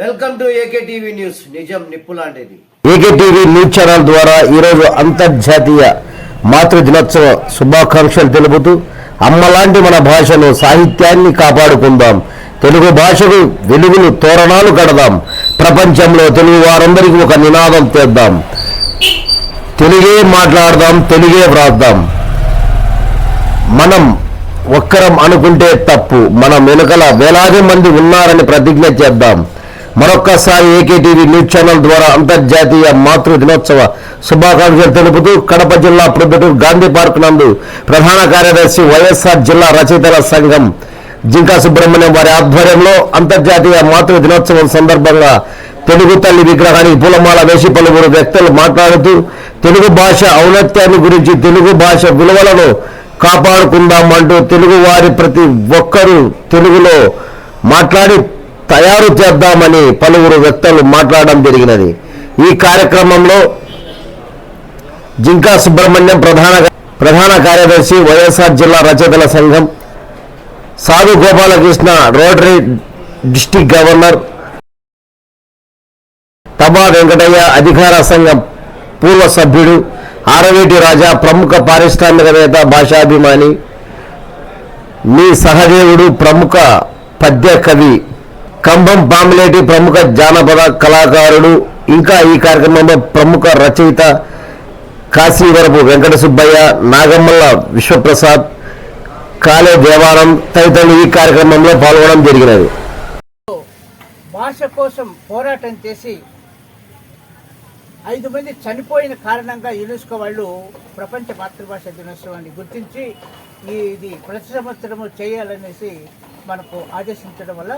Welcome to AK TV news. నిజం నిప్పులాంటిది AK TV news channel ద్వారా ఈరోజు అంతర్జాతీయ మాతృ దినోత్సవ శుభాకాంక్షలు తెలుపుతూ అమ్మలాంటి మన భాషను సాహిత్యాన్ని కాపాడుకుందాం. తెలుగు భాషకు వెలుగులు తోరణాలు కడదాం. ప్రపంచంలో తెలుగు వారందరికీ ఒక నినాదం తెద్దాం. తెలుగే మాట్లాడదాం తెలుగే వ్రాద్దాం. మనం ఒక్కరం అనుకుంటే తప్పు. మన వెనుకల వేలాది మంది ఉన్నారని ప్రతిజ్ఞ చేద్దాం. మరొక్కసారి ఏకేటీవీ న్యూస్ ఛానల్ ద్వారా అంతర్జాతీయ మాతృ దినోత్సవ శుభాకాంక్షలు తెలుపుతూ కడప జిల్లా ప్రొద్దుటూరు గాంధీ పార్క్ నందు ప్రధాన కార్యదర్శి వైఎస్ఆర్ జిల్లా రచయితల సంఘం జింకా సుబ్రహ్మణ్యం వారి ఆధ్వర్యంలో అంతర్జాతీయ మాతృ దినోత్సవం సందర్భంగా తెలుగు తల్లి విగ్రహానికి పూలమాల వేసి పలువురు వ్యక్తులు మాట్లాడుతూ తెలుగు భాష ఔన్నత్యాన్ని గురించి తెలుగు భాష విలువలను కాపాడుకుందామంటూ తెలుగు వారి ప్రతి ఒక్కరూ తెలుగులో మాట్లాడి తయారు చేద్దామని పలువురు వ్యక్తులు మాట్లాడడం జరిగినది. ఈ కార్యక్రమంలో జింకా సుబ్రహ్మణ్యం ప్రధాన ప్రధాన కార్యదర్శి వైఎస్ఆర్ జిల్లా రచయితల సంఘం Sadhu Gopalakrishna Rotary district governor Taba Venkataiah అధికార సంఘం పూర్వ సభ్యుడు ఆరవేటి రాజా ప్రముఖ పారిశ్రామికవేత్త భాషాభిమాని మీ సహదేవుడు ప్రముఖ పద్య కవి కంభం పాములేటి ప్రముఖ జానపద కళాకారుడు ఇంకా ఈ కార్యక్రమంలో ప్రముఖ రచయిత కాశీవరపు వెంకట సుబ్బయ్య నాగమ్మల్ల విశ్వప్రసాద్ కాలే దేవానంద్ తదితరులు ఈ కార్యక్రమంలో పాల్గొనడం జరిగినది. భాష కోసం పోరాటం చేసి ఐదు మంది చనిపోయిన కారణంగా యునెస్కో వాళ్ళు ప్రపంచ మాతృభాష దినోత్సవాన్ని గుర్తించి ఇది ప్రతి సంవత్సరము చేయాలనేసి మనకు ఆదేశించడం వల్ల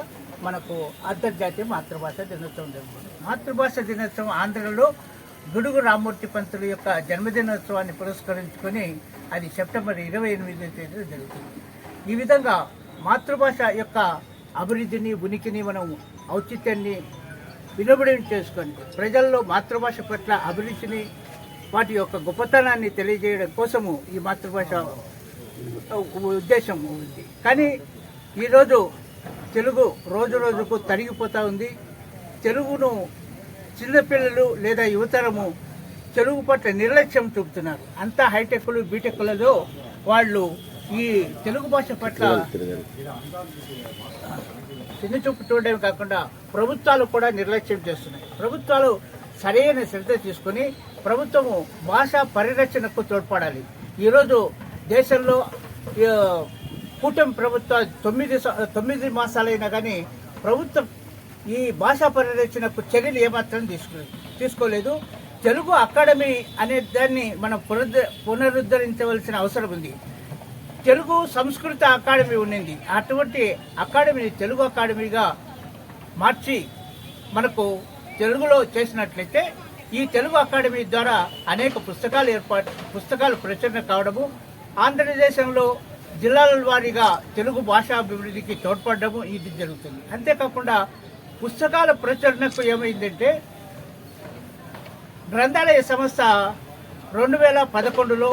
మనకు అంతర్జాతీయ మాతృభాష దినోత్సవం జరుగుతుంది. మాతృభాష దినోత్సవం ఆంధ్రలో గుడుగు రామ్మూర్తి పంతులు యొక్క జన్మదినోత్సవాన్ని పురస్కరించుకొని అది సెప్టెంబర్ ఇరవై ఎనిమిదో తేదీన జరుగుతుంది. ఈ విధంగా మాతృభాష యొక్క అభివృద్ధిని ఉనికిని మనం ఔచిత్యాన్ని వినబడి చేసుకొని ప్రజల్లో మాతృభాష పట్ల అభిరుచిని వాటి యొక్క గొప్పతనాన్ని తెలియజేయడం కోసము ఈ మాతృభాష ఉద్దేశం ఉంది. కానీ ఈరోజు తెలుగు రోజు రోజుకు తరిగిపోతూ ఉంది. తెలుగును చిన్నపిల్లలు లేదా యువతరము తెలుగు పట్ల నిర్లక్ష్యం చూపుతున్నారు. అంతా హైటెక్లు బీటెక్లలో వాళ్ళు ఈ తెలుగు భాష పట్ల చిన్న చూపు చూడడమే కాకుండా ప్రభుత్వాలు కూడా నిర్లక్ష్యం చేస్తున్నాయి. ప్రభుత్వాలు సరైన శ్రద్ధ తీసుకొని ప్రభుత్వము భాషా పరిరక్షణకు తోడ్పడాలి. ఈరోజు దేశంలో కూటమి ప్రభుత్వ తొమ్మిది తొమ్మిది మాసాలైనా కానీ ప్రభుత్వం ఈ భాషా పరిరక్షణకు చర్యలు ఏమాత్రం తీసుకోలేదు తీసుకోలేదు. తెలుగు అకాడమీ అనే దాన్ని మనం పునరుద్ధ పునరుద్ధరించవలసిన అవసరం ఉంది. తెలుగు సంస్కృత అకాడమీ ఉండింది. అటువంటి అకాడమీని తెలుగు అకాడమీగా మార్చి మనకు తెలుగులో చేసినట్లయితే ఈ తెలుగు అకాడమీ ద్వారా అనేక పుస్తకాలు ఏర్పాటు పుస్తకాలు ప్రచురణ కావడము ఆంధ్రదేశంలో జిల్లాల వారీగా తెలుగు భాషాభివృద్ధికి తోడ్పడము ఇది జరుగుతుంది. అంతేకాకుండా పుస్తకాల ప్రచురణకు ఏమైందంటే గ్రంథాలయ సంస్థ రెండు వేల పదకొండులో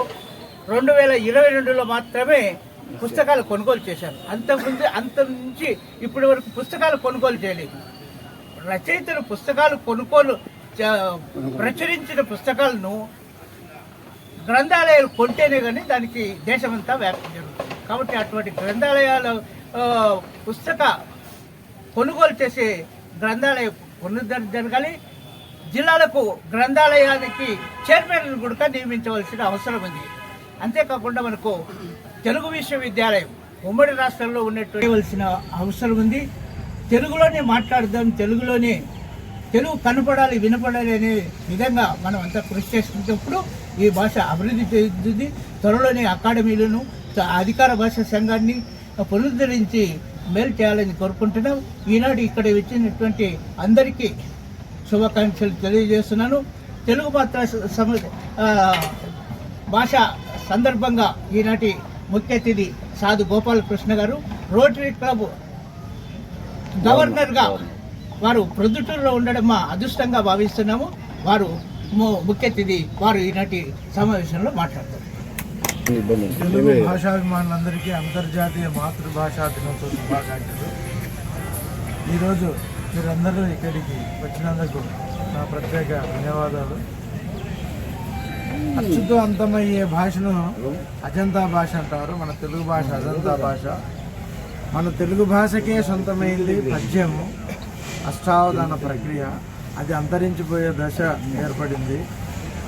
రెండు వేల ఇరవై రెండులో మాత్రమే పుస్తకాలు కొనుగోలు చేశారు. అంతకుముందు అంత నుంచి ఇప్పటి వరకు పుస్తకాలు కొనుగోలు చేయలేదు. రచయితలు పుస్తకాలు కొనుగోలు ప్రచురించిన పుస్తకాలను గ్రంథాలయాలు కొంటేనే కానీ దానికి దేశమంతా వ్యాప్తి జరుగుతుంది. కాబట్టి అటువంటి గ్రంథాలయాలు పుస్తక కొనుగోలు చేసే గ్రంథాలయ పునరుద్ధరణ జరగాలి. జిల్లాలకు గ్రంథాలయానికి చైర్మన్ కూడా నియమించవలసిన అవసరం ఉంది. అంతేకాకుండా మనకు తెలుగు విశ్వవిద్యాలయం ఉమ్మడి రాష్ట్రంలో ఉన్నట్టు అవసరం ఉంది. తెలుగులోనే మాట్లాడదాం తెలుగులోనే తెలుగు కనపడాలి వినపడాలి అనే విధంగా మనం అంతా కృషి చేస్తున్నప్పుడు ఈ భాష అభివృద్ధి చెందుతుంది. త్వరలోనే అకాడమీలను అధికార భాష సంఘాన్ని పునరుద్ధరించి మేలు చేయాలని కోరుకుంటున్నాం. ఈనాడు ఇక్కడ వచ్చినటువంటి అందరికీ శుభాకాంక్షలు తెలియజేస్తున్నాను. తెలుగు మాత్ర సమ భాష సందర్భంగా ఈనాటి ముఖ్య అతిథి సాధు గోపాలకృష్ణ గారు రోటరీ క్లబ్ గవర్నర్గా వారు ప్రొద్దుటూరులో ఉండడం మా అదృష్టంగా భావిస్తున్నాము. వారు ము- ముఖ్య అతిథి వారు ఈనాటి సమావేశంలో మాట్లాడతారు. తెలుగు భాషాభిమానులందరికీ అంతర్జాతీయ మాతృభాషా దినోత్సవ శుభాకాంక్షలు. ఈరోజు మీరందరూ ఇక్కడికి వచ్చినందుకు నా ప్రత్యేక ధన్యవాదాలు. అచ్చుతో అంతమయ్యే భాషను అజంతా భాష అంటారు. మన తెలుగు భాష అజంతా భాష. మన తెలుగు భాషకే సొంతమైంది పద్యము అష్టావధాన ప్రక్రియ. అది అంతరించిపోయే దశ ఏర్పడింది.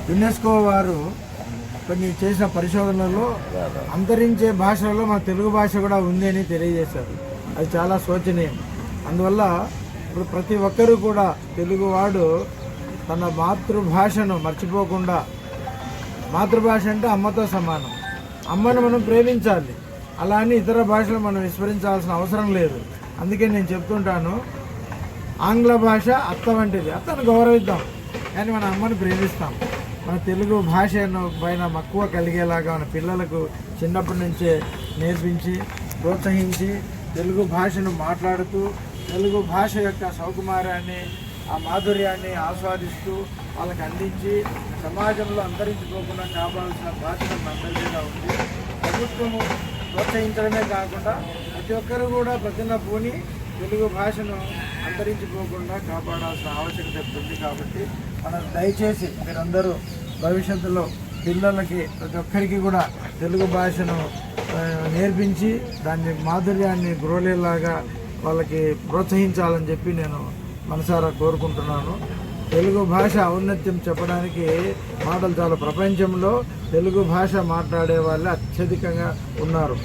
యునెస్కో వారు కొన్ని చేసిన పరిశోధనలో అంతరించే భాషలలో మన తెలుగు భాష కూడా ఉంది అని తెలియజేశారు. అది చాలా శోచనీయం. అందువల్ల ఇప్పుడు ప్రతి ఒక్కరూ కూడా తెలుగువాడు తన మాతృభాషను మర్చిపోకుండా మాతృభాష అంటే అమ్మతో సమానం. అమ్మను మనం ప్రేమించాలి. అలా అని ఇతర భాషలు మనం విస్మరించాల్సిన అవసరం లేదు. అందుకే నేను చెప్తుంటాను ఆంగ్ల భాష అత్త వంటిది. అత్తను గౌరవిద్దాం. కానీ మన అమ్మని ప్రేమిస్తాం. మన తెలుగు భాషను పైన మక్కువ కలిగేలాగా మన పిల్లలకు చిన్నప్పటి నుంచే నేర్పించి ప్రోత్సహించి తెలుగు భాషను మాట్లాడుతూ తెలుగు భాష యొక్క సౌకుమారాన్ని ఆ మాధుర్యాన్ని ఆస్వాదిస్తూ వాళ్ళకి అందించి సమాజంలో అంతరించిపోకుండా కాపాడాల్సిన బాధ్యత మనందరి ఉంది. ప్రభుత్వము ప్రోత్సహించడమే కాకుండా ప్రతి ఒక్కరు కూడా ప్రతిన పోని తెలుగు భాషను అంతరించిపోకుండా కాపాడాల్సిన ఆవశ్యకత ఉంది కాబట్టి మనం దయచేసి మీరందరూ భవిష్యత్తులో పిల్లలకి ప్రతి ఒక్కరికి కూడా తెలుగు భాషను నేర్పించి దాన్ని మాధుర్యాన్ని గ్రోలేలాగా వాళ్ళకి ప్రోత్సహించాలని చెప్పి నేను మనసారా కోరుకుంటున్నాను. తెలుగు భాష ఔన్నత్యం చెప్పడానికి మాటలు చాలా. ప్రపంచంలో తెలుగు భాష మాట్లాడే వాళ్ళే అత్యధికంగా ఉన్నారు.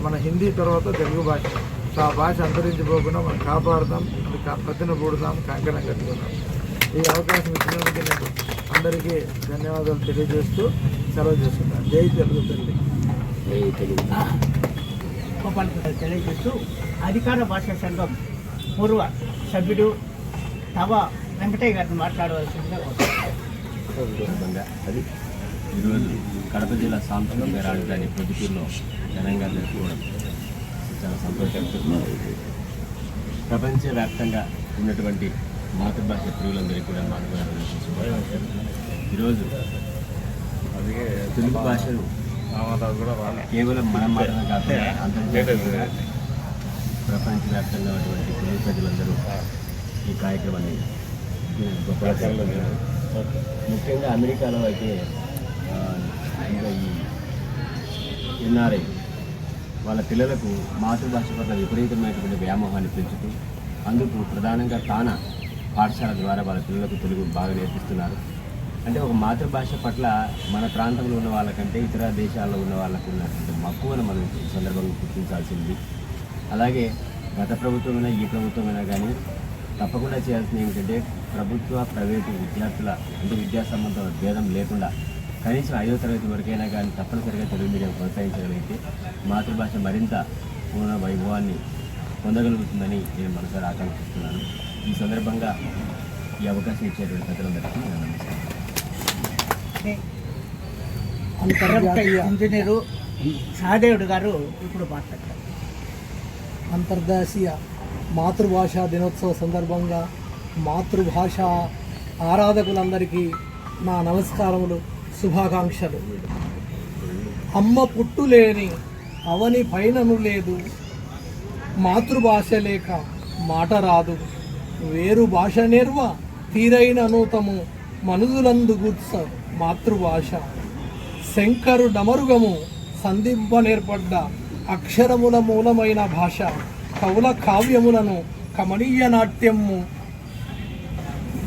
మన హిందీ తర్వాత తెలుగు భాష. ఆ భాష అంతరించిపోకుండా మనం కాపాడుదాం అది కా- పత్తిన పూడుదాం కంకణం కట్టుకుందాం. ఈ అవకాశం ఇచ్చినందుకు నేను అందరికీ ధన్యవాదాలు తెలియజేస్తూ సెలవు చేస్తున్నాను జై తెలుగు తల్లి. గోపాల్ గారు తెలియజేస్తూ అధికార భాషా సంఘం పూర్వ సభ్యుడు తవ వెంకటయ్య గారిని మాట్లాడవలసిందిగా అది. ఈరోజు కడప జిల్లా సాంస్కృతిక రాజధాని పొద్దుటూరులో ఘనంగా జరుపుకోవడం. చాలా సంతోషంగా ప్రపంచవ్యాప్తంగా ఉన్నటువంటి మాతృభాష ప్రియులందరికీ కూడా మాతృభాష ఈరోజు తెలుగు భాషను కేవలం మనం మాత్రమే కాకుండా అంతర్జాతీయంగా ప్రపంచవ్యాప్తంగా ఉన్నటువంటి తెలుగు ప్రజలందరూ ఈ కార్యక్రమాన్ని గొప్పగా. ముఖ్యంగా అమెరికాలో అయితే ఇంకా ఈ ఎన్ఆర్ఐ వాళ్ళ పిల్లలకు మాతృభాష పట్ల విపరీతమైనటువంటి వ్యామోహాన్ని పెంచుతూ అందుకు ప్రధానంగా తాన పాఠశాల ద్వారా వాళ్ళ పిల్లలకు తెలుగు బాగా నేర్పిస్తున్నారు. అంటే ఒక మాతృభాష పట్ల మన ప్రాంతంలో ఉన్న వాళ్ళకంటే ఇతర దేశాల్లో ఉన్న వాళ్ళకు ఉన్నటువంటి మక్కువను మనం ఈ సందర్భంగా గుర్తించాల్సింది. అలాగే గత ప్రభుత్వమైనా ఈ ప్రభుత్వమైనా కానీ తప్పకుండా చేయాల్సింది ఏమిటంటే ప్రభుత్వ ప్రైవేటు విద్యార్థుల అంటే విద్యా సంబంధం భేదం లేకుండా కనీసం ఐదో తరగతి వరకైనా కానీ తప్పనిసరిగా తెలుగు మీడియం కొనసాగించగలిగితే మాతృభాష మరింత పూర్ణ వైభవాన్ని పొందగలుగుతుందని నేను మనసారి ఆకాంక్షిస్తున్నాను. ఈ సందర్భంగా ఈ అవకాశం ఇచ్చేటువంటి పెద్దలందరికీ నా నమస్కారం. ప్రముఖ ఇంజనీరు సహదేవుడు గారు ఇప్పుడు మాట్లాడతారు అంతర్దేశీయ మాతృభాషా దినోత్సవ సందర్భంగా మాతృభాష ఆరాధకులందరికీ నా నమస్కారములు. శుభాకాంక్షలు. అమ్మ పుట్టు లేని అవని పైనను లేదు. మాతృభాష లేక మాట రాదు. వేరు భాష నేర్వ తీరైన నూతము మనుజులందు గుర్స మాతృభాష. శంకరు డమరుగము సంధింపనేర్పడ్డ అక్షరముల మూలమైన భాష. కవుల కావ్యములను కమనీయ నాట్యము.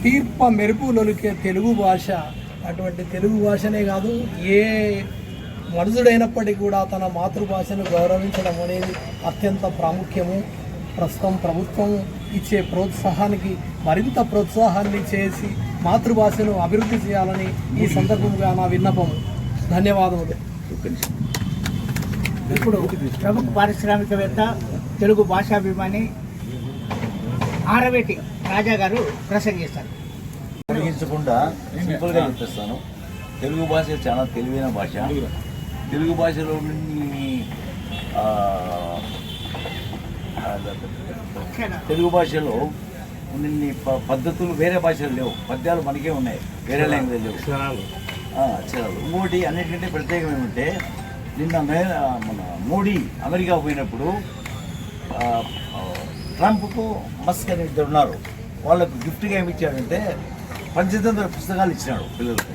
తీర్ప మెరుపులొలికే తెలుగు భాష. అటువంటి తెలుగు భాషనే కాదు ఏ మనుషుడైనప్పటికీ కూడా తన మాతృభాషను గౌరవించడం అనేది అత్యంత ప్రాముఖ్యము. ప్రస్తుతం ప్రభుత్వం ఇచ్చే ప్రోత్సాహానికి మరింత ప్రోత్సాహాన్ని చేసి మాతృభాషను అభివృద్ధి చేయాలని ఈ సందర్భంగా నా విన్నపము ధన్యవాదములు. ఇప్పుడు ప్రముఖ పారిశ్రామికవేత్త తెలుగు భాషాభిమాని ఆరవేటి రాజా గారు ప్రసంగిస్తారు. కలిగించకుండా సింపుల్గా చెప్పేస్తాను. తెలుగు భాష చాలా తెలివైన భాష. తెలుగు భాషలో తెలుగు భాషలో కొన్ని ప- పద్ధతులు వేరే భాషలు లేవు. పద్యాలు మనకే ఉన్నాయి. వేరే లాంగ్వేజ్ లేవు. అక్షరాలు. ఇంకోటి అన్నిటికంటే ప్రత్యేకం ఏమంటే నిన్న మన మోడీ అమెరికా పోయినప్పుడు ట్రంప్కు మస్క్ అని ఇద్దరు ఉన్నారు. వాళ్ళకు గిఫ్ట్గా ఏమి ఇచ్చాడంటే పంచతంత్ర పుస్తకాలు ఇచ్చినాడు పిల్లలకు.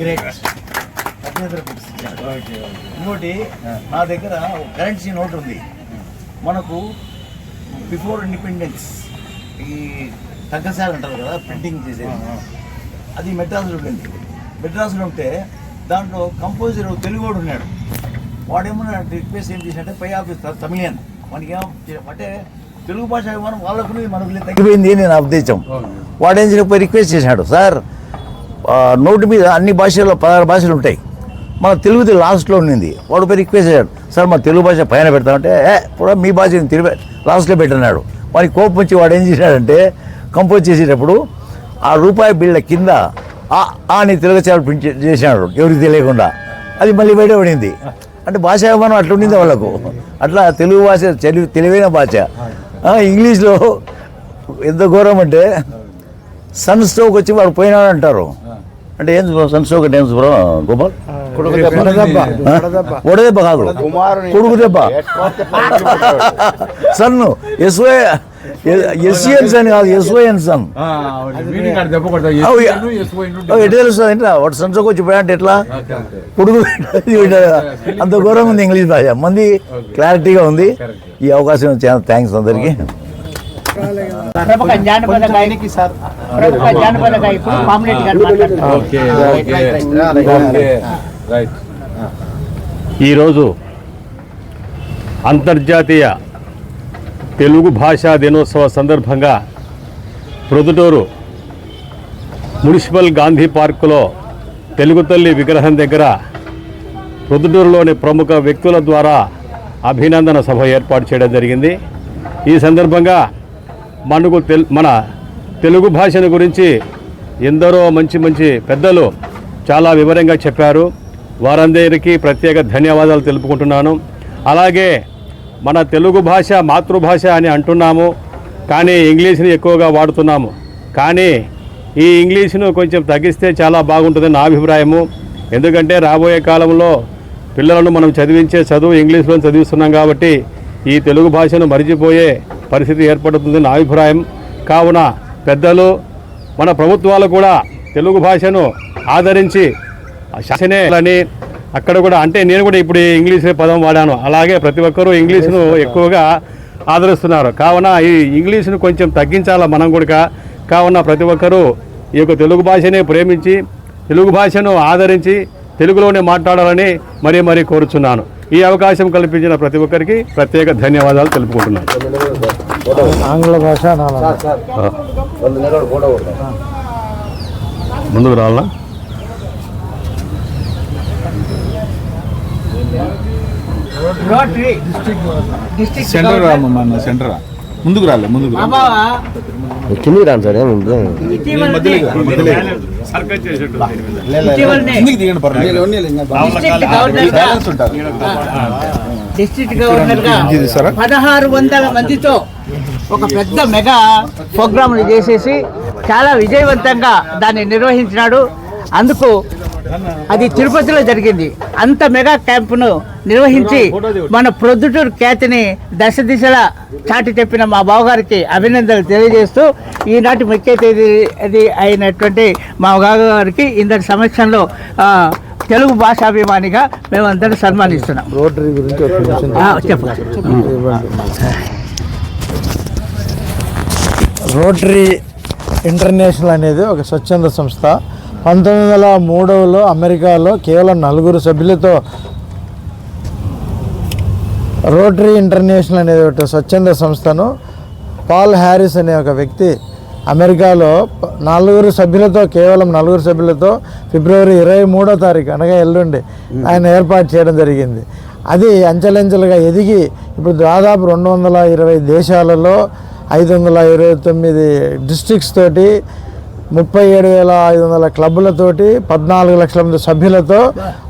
గ్రేట్ పంచతంత్ర పుస్తకాలు. ఇచ్చాడు ఇంకోటి నా దగ్గర కరెన్సీ నోట్ ఉంది. మనకు బిఫోర్ ఇండిపెండెన్స్ ఈ టంకసాల అంటారు కదా ప్రింటింగ్ చేసేది. అది మెడ్రాస్లో ఉండింది. మెడ్రాస్లో ఉంటే దాంట్లో కంపోజర్ తెలుగువాడు ఉన్నాడు. వాడేమన్నా రిక్వెస్ట్ ఏం చేసినట్టే పై ఆఫీస్ తమిళియన్. మనకి ఏం అంటే తెలుగు భాష అభిమానం వాళ్ళకు మనకు. తగ్గిపోయింది అని నా ఉద్దేశం. వాడు ఏం చేయకపోయి రిక్వెస్ట్ చేశాడు సార్ నోటు మీద అన్ని భాషల్లో పదహారు భాషలు ఉంటాయి. మన తెలుగుది లాస్ట్లో ఉండింది వాడు పోయి రిక్వెస్ట్ చేశాడు సార్ మా తెలుగు భాష పైన పెడతామంటే ఏ కూడా మీ భాష తెలుగు లాస్ట్లో పెట్టన్నాడు. వానికి కోపం వచ్చి వాడు ఏం చేశాడంటే కంపోజ్ చేసేటప్పుడు ఆ రూపాయి బిళ్ళ కింద ఆ అని తెలుగు చాలు ప్రింట్ చేసినాడు ఎవరికి తెలియకుండా. అది మళ్ళీ బయట పడింది అంటే భాషాభిమానం అట్లా ఉండింది వాళ్ళకు. అట్లా తెలుగు భాష తెలివి తెలివైన భాష. ఇంగ్లీష్లో ఎంత ఘోరం అంటే సన్ స్ట్రోక్ వచ్చి వాడు పోయినాడు అంటారు అంటే ఏం సన్ స్ట్రోక్ అంటే ఏం బ్రో గోపాల్? ఒడదెబ్బ కాదు. కొడుకు దెబ్బ. Son S Y S E N son కాదు ఎస్వైఎన్ సన్ ఎట్లా తెలుస్తుంది? అంటే వాడు సన్ స్ట్రోక్ వచ్చి పోయా అంటే ఎట్లా కొడుకు అంత ఘోరంగా ఉంది ఇంగ్లీష్ భాష. మంది క్లారిటీగా ఉంది. ఈ అవకాశం చాలా థ్యాంక్స్ అందరికీ. ప్రముఖ జానపద గాయనికి సార్. ప్రముఖ జానపద గాయకుడు పాములెట్టి గారు మాట్లాడుతున్నారు. ఈరోజు అంతర్జాతీయ తెలుగు భాషా దినోత్సవ సందర్భంగా ప్రొదుటూరు మున్సిపల్ గాంధీ పార్కులో తెలుగు తల్లి విగ్రహం దగ్గర ప్రొద్దుటూరులోని ప్రముఖ వ్యక్తుల ద్వారా అభినందన సభ ఏర్పాటు చేయడం జరిగింది. ఈ సందర్భంగా మనకు తెల్ మన తెలుగు భాషను గురించి ఎందరో మంచి మంచి పెద్దలు చాలా వివరంగా చెప్పారు. వారందరికీ ప్రత్యేక ధన్యవాదాలు తెలుపుకుంటున్నాను. అలాగే మన తెలుగు భాష మాతృభాష అని అంటున్నాము కానీ ఇంగ్లీష్ని ఎక్కువగా వాడుతున్నాము. కానీ ఈ ఇంగ్లీష్ను కొంచెం తగ్గిస్తే చాలా బాగుంటుంది నా అభిప్రాయము. ఎందుకంటే రాబోయే కాలంలో పిల్లలను మనం చదివించే చదువు ఇంగ్లీష్లో చదివిస్తున్నాం కాబట్టి ఈ తెలుగు భాషను మరిచిపోయే పరిస్థితి ఏర్పడుతుంది నా అభిప్రాయం. కావున పెద్దలు మన ప్రభుత్వాలు కూడా తెలుగు భాషను ఆదరించి శాసనే అని అక్కడ కూడా అంటే నేను కూడా ఇప్పుడు ఇంగ్లీష్ పదం వాడాను. అలాగే ప్రతి ఒక్కరూ ఇంగ్లీష్ను ఎక్కువగా ఆదరిస్తున్నారు. కావున ఈ ఇంగ్లీష్ను కొంచెం తగ్గించాలా మనం కూడా? కావున ప్రతి ఒక్కరూ ఈ యొక్క తెలుగు భాషనే ప్రేమించి తెలుగు భాషను ఆదరించి తెలుగులోనే మాట్లాడాలని మరీ మరీ కోరుచున్నాను. ఈ అవకాశం కల్పించిన ప్రతి ఒక్కరికి ప్రత్యేక ధన్యవాదాలు తెలుపుకుంటున్నాను. ఆంగ్ల భాష ముందుకు రావాలా? రోటరీ డిస్ట్రిక్ట్ సెంటర్ సెంటర్ రా. ముందుకు రాలే ముందుకు కిందికి రాను సార్ డిస్ట్రిక్ట్ గవర్నర్గా? పదహారు వందల మందితో ఒక పెద్ద మెగా ప్రోగ్రాంలు చేసేసి చాలా విజయవంతంగా దాన్ని నిర్వహించినాడు. అందుకు అది తిరుపతిలో జరిగింది. అంత మెగా క్యాంపును నిర్వహించి మన ప్రొద్దుటూరు ఖ్యాతిని దశ దిశలా చాటి చెప్పిన మా బావగారికి అభినందనలు తెలియజేస్తూ ఈనాటి ముఖ్య తేదీ అది అయినటువంటి మా బావగారికి ఇందరి సమక్షంలో తెలుగు భాషాభిమానిగా మేమందరం సన్మానిస్తున్నాం. రోటరీ గురించి రోటరీ ఇంటర్నేషనల్ అనేది ఒక స్వచ్ఛంద సంస్థ. పంతొమ్మిది వందల మూడవలో అమెరికాలో కేవలం నలుగురు సభ్యులతో రోటరీ ఇంటర్నేషనల్ అనేది ఒక స్వచ్ఛంద సంస్థను పాల్ హ్యారిస్ అనే ఒక వ్యక్తి అమెరికాలో నలుగురు సభ్యులతో కేవలం నలుగురు సభ్యులతో ఫిబ్రవరి ఇరవై మూడో తారీఖు అనగా ఎల్లుండి ఆయన ఏర్పాటు చేయడం జరిగింది. అది అంచెలంచెలుగా ఎదిగి ఇప్పుడు దాదాపు రెండు వందల ఇరవై దేశాలలో ఐదు వందల ఇరవై తొమ్మిది డిస్ట్రిక్ట్స్ తోటి ముప్పై ఏడు వేల ఐదు వందల క్లబ్లతోటి పద్నాలుగు లక్షల మంది సభ్యులతో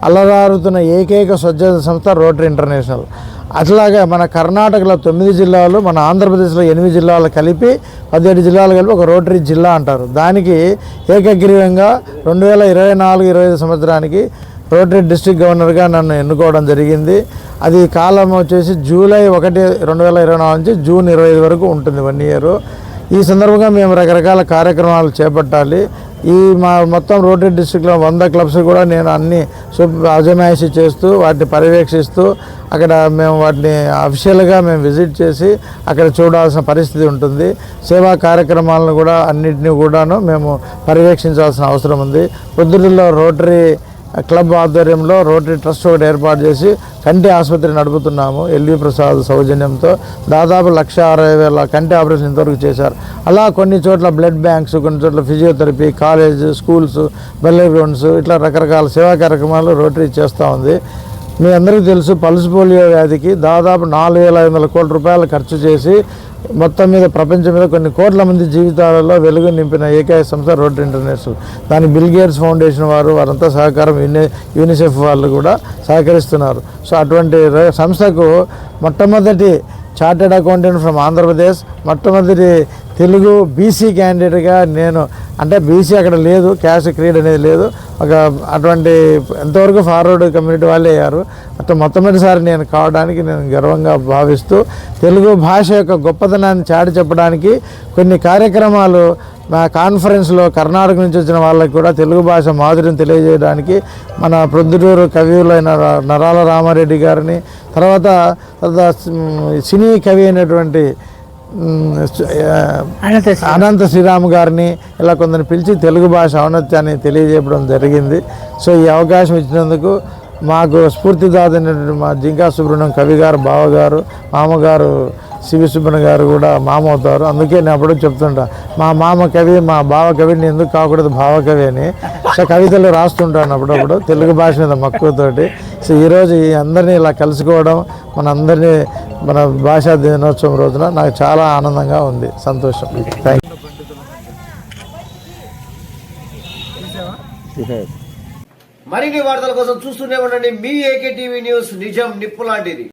అల్లరారుతున్న ఏకైక స్వచ్ఛంద సంస్థ రోటరీ ఇంటర్నేషనల్. అట్లాగే మన కర్ణాటకలో తొమ్మిది జిల్లాలు మన ఆంధ్రప్రదేశ్లో ఎనిమిది జిల్లాలు కలిపి పదిహేడు జిల్లాలు కలిపి ఒక రోటరీ జిల్లా అంటారు. దానికి ఏకగ్రీవంగా రెండు వేల ఇరవై నాలుగు ఇరవై ఐదు సంవత్సరానికి రోటరీ డిస్ట్రిక్ట్ గవర్నర్గా నన్ను ఎన్నుకోవడం జరిగింది. అది కాలం వచ్చేసి జూలై ఒకటి రెండు వేల ఇరవై నాలుగు నుంచి జూన్ ఇరవై ఐదు వరకు ఉంటుంది వన్ ఇయర్. ఈ సందర్భంగా మేము రకరకాల కార్యక్రమాలు చేపట్టాలి. ఈ మా మొత్తం రోటరీ డిస్టిక్లో వంద క్లబ్స్ కూడా నేను అన్ని అజమాయిషి చేస్తూ వాటిని పర్యవేక్షిస్తూ అక్కడ మేము వాటిని అఫిషియల్గా మేము విజిట్ చేసి అక్కడ చూడాల్సిన పరిస్థితి ఉంటుంది. సేవా కార్యక్రమాలను కూడా అన్నింటినీ కూడాను మేము పర్యవేక్షించాల్సిన అవసరం ఉంది. పొద్దుటిలో రోటరీ క్లబ్ ఆధ్వర్యంలో రోటరీ ట్రస్ట్ ఒకటి ఏర్పాటు చేసి కంటి ఆసుపత్రి నడుపుతున్నాము. ఎల్వి ప్రసాద్ సౌజన్యంతో దాదాపు లక్ష అరవై వేల కంటి ఆపరేషన్ ఇంతవరకు చేశారు. అలా కొన్ని చోట్ల బ్లడ్ బ్యాంక్స్ కొన్ని చోట్ల ఫిజియోథెరపీ కాలేజ్ స్కూల్స్ బల్లే గ్రౌండ్స్ ఇట్లా రకరకాల సేవా కార్యక్రమాలు రోటరీ చేస్తూ ఉంది. మీ అందరికీ తెలుసు పల్స్ పోలియో వ్యాధికి దాదాపు నాలుగు వేల ఐదు వందల కోట్ల రూపాయలు ఖర్చు చేసి మొత్తం మీద ప్రపంచం మీద కొన్ని కోట్ల మంది జీవితాలలో వెలుగు నింపిన ఏకైక సంస్థ రోడ్ ఇంటర్నేషనల్. దాని బిల్ గేట్స్ ఫౌండేషన్ వారు వారంతా సహకారం యూని యూనిసెఫ్ వాళ్ళు కూడా సహకరిస్తున్నారు. సో అటువంటి సంస్థకు మొట్టమొదటి చార్టెడ్ అకౌంటెంట్ ఫ్రమ్ ఆంధ్రప్రదేశ్ మొట్టమొదటి తెలుగు బీసీ క్యాండిడేట్గా నేను అంటే బీసీ అక్కడ లేదు క్యాస్ట్ క్రీడ్ అనేది లేదు. ఒక అటువంటి ఎంతవరకు ఫార్వర్డ్ కమ్యూనిటీ వాళ్ళే అయ్యారు. అట్లా మొట్టమొదటిసారి నేను కావడానికి నేను గర్వంగా భావిస్తూ తెలుగు భాష యొక్క గొప్పతనాన్ని చాటి చెప్పడానికి కొన్ని కార్యక్రమాలు మా కాన్ఫరెన్స్లో కర్ణాటక నుంచి వచ్చిన వాళ్ళకి కూడా తెలుగు భాష మాధుర్యం తెలియజేయడానికి మన ప్రొద్దుటూరు కవివులైన నరాల రామారెడ్డి గారిని తర్వాత తర్వాత సినీ కవి అయినటువంటి అనంత శ్రీరామ్. గారిని ఇలా కొందరిని పిలిచి తెలుగు భాష ఔన్నత్యాన్ని తెలియజేయడం జరిగింది. సో ఈ అవకాశం ఇచ్చినందుకు మాకు స్ఫూర్తిదాతైనటువంటి మా జింకా సుబ్రహ్మణ్యం కవి గారు బావగారు మామగారు సివి సుబ్బన్న గారు కూడా మామ అవుతారు అందుకే నేను అప్పుడు చెప్తుంటా మా మామ కవి మా బావ కవిని ఎందుకు కాకూడదు భావ కవి అని. సో కవితలు రాస్తుంటాను అప్పుడప్పుడు తెలుగు భాష మీద మక్కువతోటి సో ఈరోజు ఈ అందరినీ ఇలా కలుసుకోవడం మనందరినీ మన భాషా దినోత్సవం రోజున నాకు చాలా ఆనందంగా ఉంది. సంతోషం. థ్యాంక్ మరిన్ని వార్తల కోసం చూస్తూనే ఉండండి. మీ ఏకే టీవీ న్యూస్ నిజం నిప్పు లాంటిది.